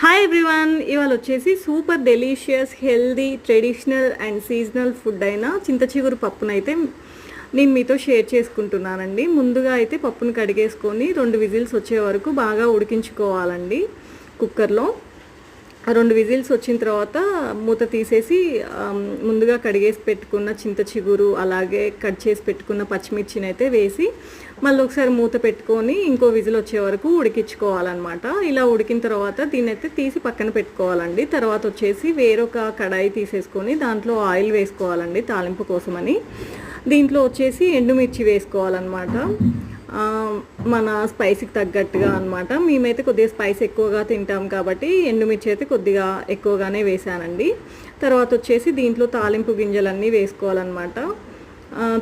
Hi everyone ఇవాళ వచ్చేసి super delicious healthy traditional and seasonal food అయిన చింత చిగురు పప్పునైతే నేను మీతో షేర్ చేసుకుంటున్నానండి. ముందుగా అయితే పప్పును కడిగేసుకొని రెండు విజిల్స్ వచ్చే వరకు బాగా ఉడికించుకోవాలండి కుక్కర్లో. రెండు విజిల్స్ వచ్చిన తర్వాత మూత తీసేసి ముందుగా కడిగేసి పెట్టుకున్న చింత చిగురు అలాగే కట్ చేసి పెట్టుకున్న పచ్చిమిర్చిని అయితే వేసి మళ్ళీ ఒకసారి మూత పెట్టుకొని ఇంకో విజిల్ వచ్చే వరకు ఉడికించుకోవాలన్నమాట. ఇలా ఉడికిన తర్వాత దీన్ని అయితే తీసి పక్కన పెట్టుకోవాలండి. తర్వాత వచ్చేసి వేరొక కడాయి తీసేసుకొని దాంట్లో ఆయిల్ వేసుకోవాలండి తాలింపు కోసమని. దీంట్లో వచ్చేసి ఎండుమిర్చి వేసుకోవాలన్నమాట. మన స్పైసీకి తగ్గట్టుగా అనమాట మేమైతే కొద్దిగా స్పైస్ ఎక్కువగా తింటాం కాబట్టి ఎండుమిర్చి అయితే కొద్దిగా ఎక్కువగానే వేసానండి తర్వాత వచ్చేసి దీంట్లో తాలింపు గింజలన్నీ వేసుకోవాలన్నమాట.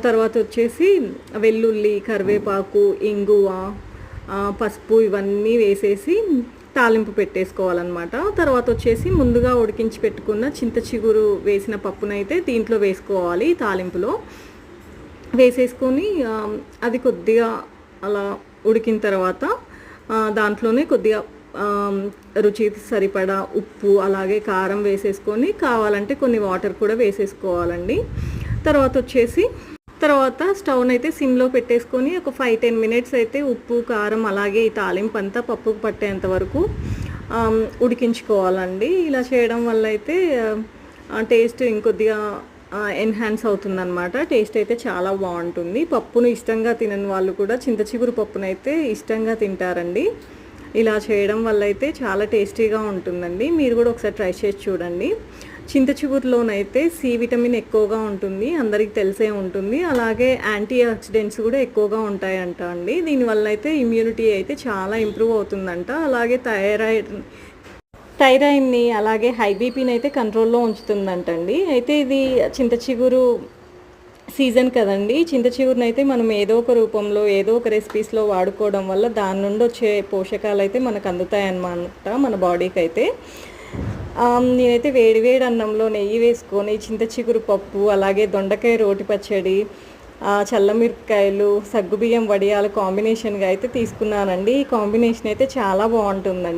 తర్వాత వచ్చేసి వెల్లుల్లి కరివేపాకు ఇంగువ పసుపు ఇవన్నీ వేసేసి తాలింపు పెట్టేసుకోవాలన్నమాట. తర్వాత వచ్చేసి ముందుగా ఉడికించి పెట్టుకున్న చింత చిగురు వేసిన పప్పునైతే దీంట్లో వేసుకోవాలి తాలింపులో. వేసేసుకొని అది కొద్దిగా అలా ఉడికిన తర్వాత దాంట్లోనే కొద్దిగా రుచికి సరిపడా ఉప్పు అలాగే కారం వేసేసుకొని కావాలంటే కొన్ని వాటర్ కూడా వేసేసుకోవాలండి. తర్వాత వచ్చేసి తర్వాత స్టవ్ని అయితే సిమ్లో పెట్టేసుకొని ఒక ఫైవ్ టెన్ మినిట్స్ అయితే ఉప్పు కారం అలాగే ఈ తాలింపు అంతా పప్పుకు పట్టేంత వరకు ఉడికించుకోవాలండి. ఇలా చేయడం వల్ల అయితే టేస్ట్ ఇంకొద్దిగా ఎన్హాన్స్ అవుతుందన్నమాట. టేస్ట్ అయితే చాలా బాగుంటుంది. పప్పును ఇష్టంగా తినని వాళ్ళు కూడా చింత చిగురు పప్పును అయితే ఇష్టంగా తింటారండి. ఇలా చేయడం వల్ల అయితే చాలా టేస్టీగా ఉంటుందండి. మీరు కూడా ఒకసారి ట్రై చేసి చూడండి. చింత చిగురులోనైతే సి విటమిన్ ఎక్కువగా ఉంటుంది. అందరికీ తెలిసే ఉంటుంది. అలాగే యాంటీ ఆక్సిడెంట్స్ కూడా ఎక్కువగా ఉంటాయంట అండి. దీనివల్ల అయితే ఇమ్యూనిటీ అయితే చాలా ఇంప్రూవ్ అవుతుందంట. అలాగే థైరాయిడ్ థైరాయిడ్ని అలాగే హై బీపీని అయితే కంట్రోల్లో ఉంచుతుందంటండి. అయితే ఇది చింత చిగురు సీజన్ కదండి. చింత చిగురుని అయితే మనం ఏదో ఒక రూపంలో ఏదో ఒక రెసిపీస్లో వాడుకోవడం వల్ల దాని నుండి వచ్చే పోషకాలు అయితే మనకు అందుతాయి అన్నమాట మన బాడీకి అయితే. నేనైతే వేడి వేడి అన్నంలో నెయ్యి వేసుకొని చింత చిగురు పప్పు అలాగే దొండకాయ రోటి పచ్చడి చల్లమిరపకాయలు సగ్గుబియ్యం వడియాలు కాంబినేషన్గా అయితే తీసుకున్నానండి. ఈ కాంబినేషన్ అయితే చాలా బాగుంటుందండి.